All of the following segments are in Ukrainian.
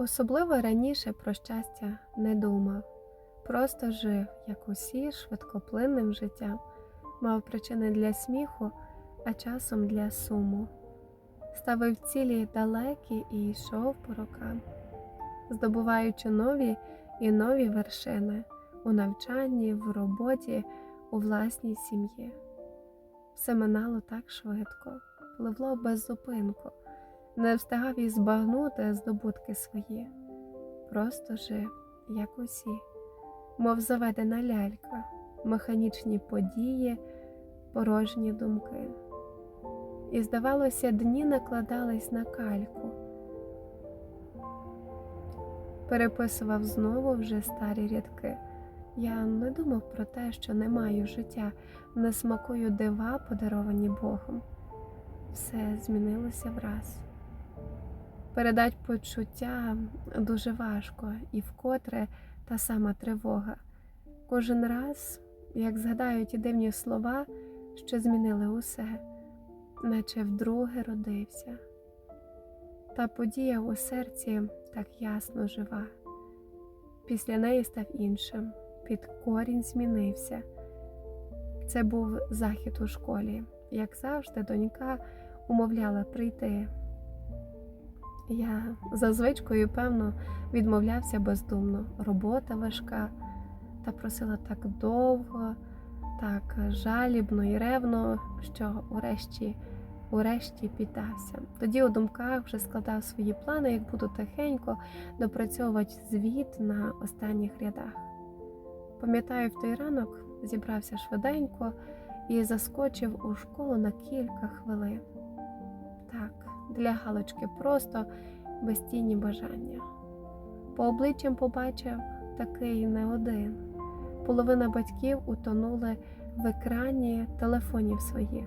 Особливо раніше про щастя не думав, просто жив, як усі, швидкоплинним життям, мав причини для сміху, а часом для суму. Ставив цілі далекі і йшов по рокам, здобуваючи нові і нові вершини у навчанні, в роботі, у власній сім'ї. Все минало так швидко, пливло без зупинку, не встигав і збагнути здобутки свої, просто жив, як усі, мов заведена лялька, механічні події, порожні думки. І, здавалося, дні накладались на кальку. Переписував знову вже старі рядки. Я не думав про те, що не маю життя, не смакую дива, подаровані Богом. Все змінилося враз. Передать почуття дуже важко, і вкотре та сама тривога. Кожен раз, як згадаю ті дивні слова, що змінили усе, наче вдруге родився. Та подія у серці так ясно жива. Після неї став іншим, під корінь змінився. Це був захід у школі. Як завжди, донька умовляла прийти. Я за звичкою, певно, відмовлявся бездумно. Робота важка, та просила так довго, так жалібно і ревно, що урешті, урешті піддався. Тоді у думках вже складав свої плани, як буду тихенько допрацьовувати звіт на останніх рядах. Пам'ятаю, в той ранок зібрався швиденько і заскочив у школу на кілька хвилин. Так, для галочки просто без тіні бажання. По обличчям побачив такий не один. Половина батьків утонули в екрані телефонів своїх.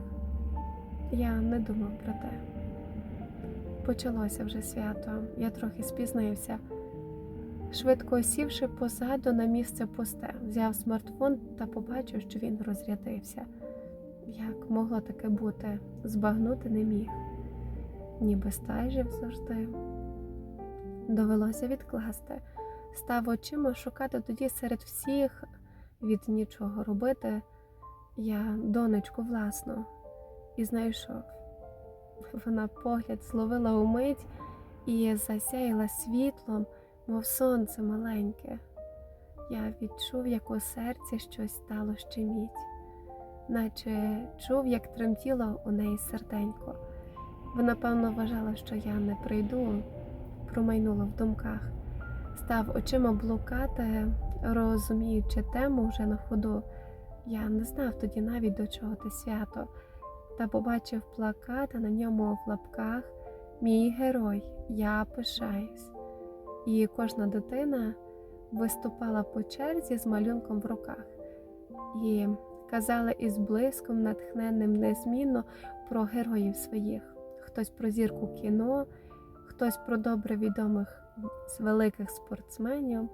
Я не думав про те. Почалося вже свято, я трохи спізнився. Швидко сівши позаду на місце пусте, взяв смартфон та побачив, що він розрядився. Як могло таке бути, збагнути не міг, ніби стайжив завжди. Довелося відкласти, став очима шукати тоді серед всіх від нічого робити я донечку власну і знайшов. Вона погляд зловила умить і засяяла світлом, мов сонце маленьке. Я відчув, як у серці щось стало щеміть, наче чув, як тремтіло у неї серденько. Вона, певно, вважала, що я не прийду, промайнуло в думках, став очима блукати, розуміючи тему вже на ходу. Я не знав тоді навіть до чого те свято, та побачив плакат, а на ньому в лапках Мій герой, я пишаюсь. І кожна дитина виступала по черзі з малюнком в руках і казала із блиском, натхненним незмінно про героїв своїх. Хтось про зірку кіно, хтось про добре відомих великих спортсменів,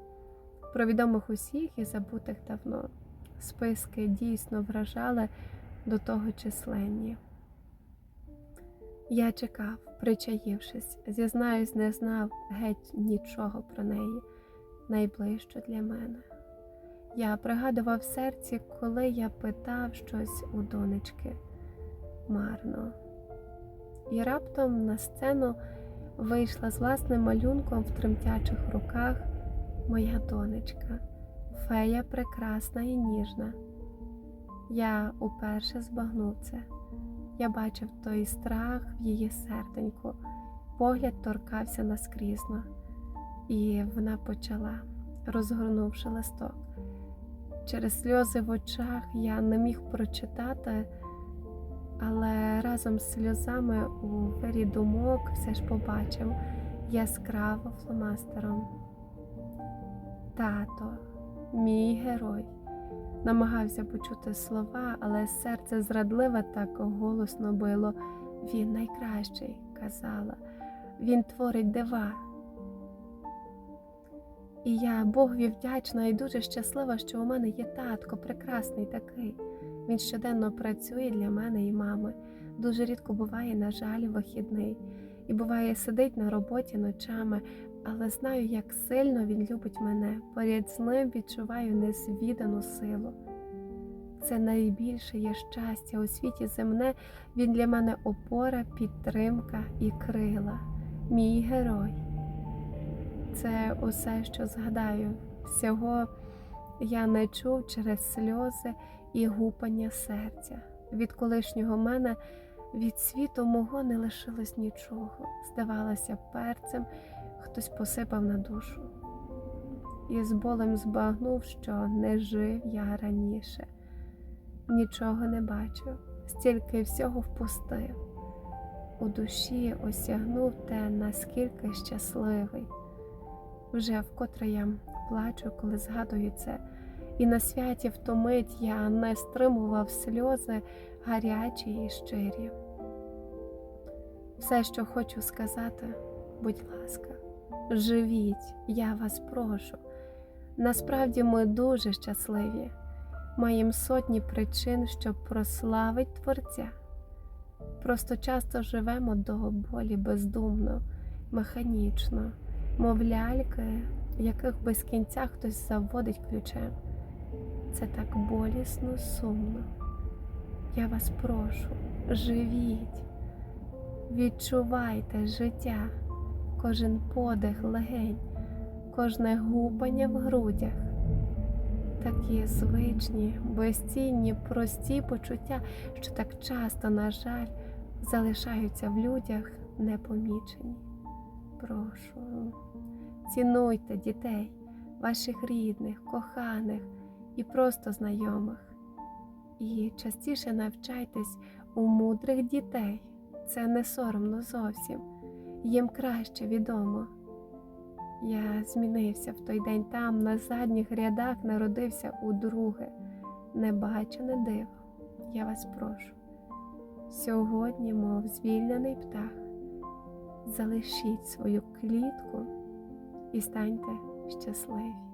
про відомих усіх і забутих давно. Списки дійсно вражали до того численні. Я чекав, причаївшись, зізнаюсь, не знав геть нічого про неї, найближче для мене. Я пригадував серці, коли я питав щось у донечки марно. І раптом на сцену вийшла з власним малюнком в тремтячих руках моя донечка, фея прекрасна і ніжна. Я уперше збагнув це. Я бачив той страх в її серденьку, погляд торкався наскрізно, і вона почала, розгорнувши листок. Через сльози в очах я не міг прочитати, але разом з сльозами у вирі думок все ж побачив яскраво фломастером. Тато, мій герой намагався почути слова, але серце зрадливе так голосно било. Він найкращий, казала, він творить дива. І я Богові вдячна і дуже щаслива, що у мене є татко, прекрасний такий. Він щоденно працює для мене і мами. Дуже рідко буває, на жаль, вихідний. І буває, сидить на роботі ночами, але знаю, як сильно він любить мене. Поряд з ним відчуваю незвідану силу. Це найбільше є щастя у світі земне. Він для мене опора, підтримка і крила, мій герой. Це усе, що згадаю. Всього я не чув через сльози і гупання серця. Від колишнього мене від світу мого не лишилось нічого. Здавалося, перцем хтось посипав на душу. І з болем збагнув, що не жив я раніше, нічого не бачив, стільки всього впустив. У душі осягнув те, наскільки щасливий. Вже вкотре я плачу, коли згадую це, і на святі в ту мить я не стримував сльози гарячі і щирі. Все, що хочу сказати, будь ласка, живіть, я вас прошу. Насправді ми дуже щасливі, маємо сотні причин, щоб прославить Творця. Просто часто живемо до болі бездумно, механічно, мов ляльки, яких без кінця хтось заводить ключем. Це так болісно, сумно. Я вас прошу, живіть, відчувайте життя, кожен подих легень, кожне гупання в грудях. Такі звичні, безцінні, прості почуття, що так часто, на жаль, залишаються в людях непомічені. Прошу, цінуйте дітей, ваших рідних, коханих і просто знайомих. І частіше навчайтесь у мудрих дітей. Це не соромно зовсім, їм краще відомо. Я змінився в той день там, на задніх рядах народився удруге, небачене диво. Я вас прошу. Сьогодні, мов звільнений птах, залишіть свою клітку і станьте щасливі.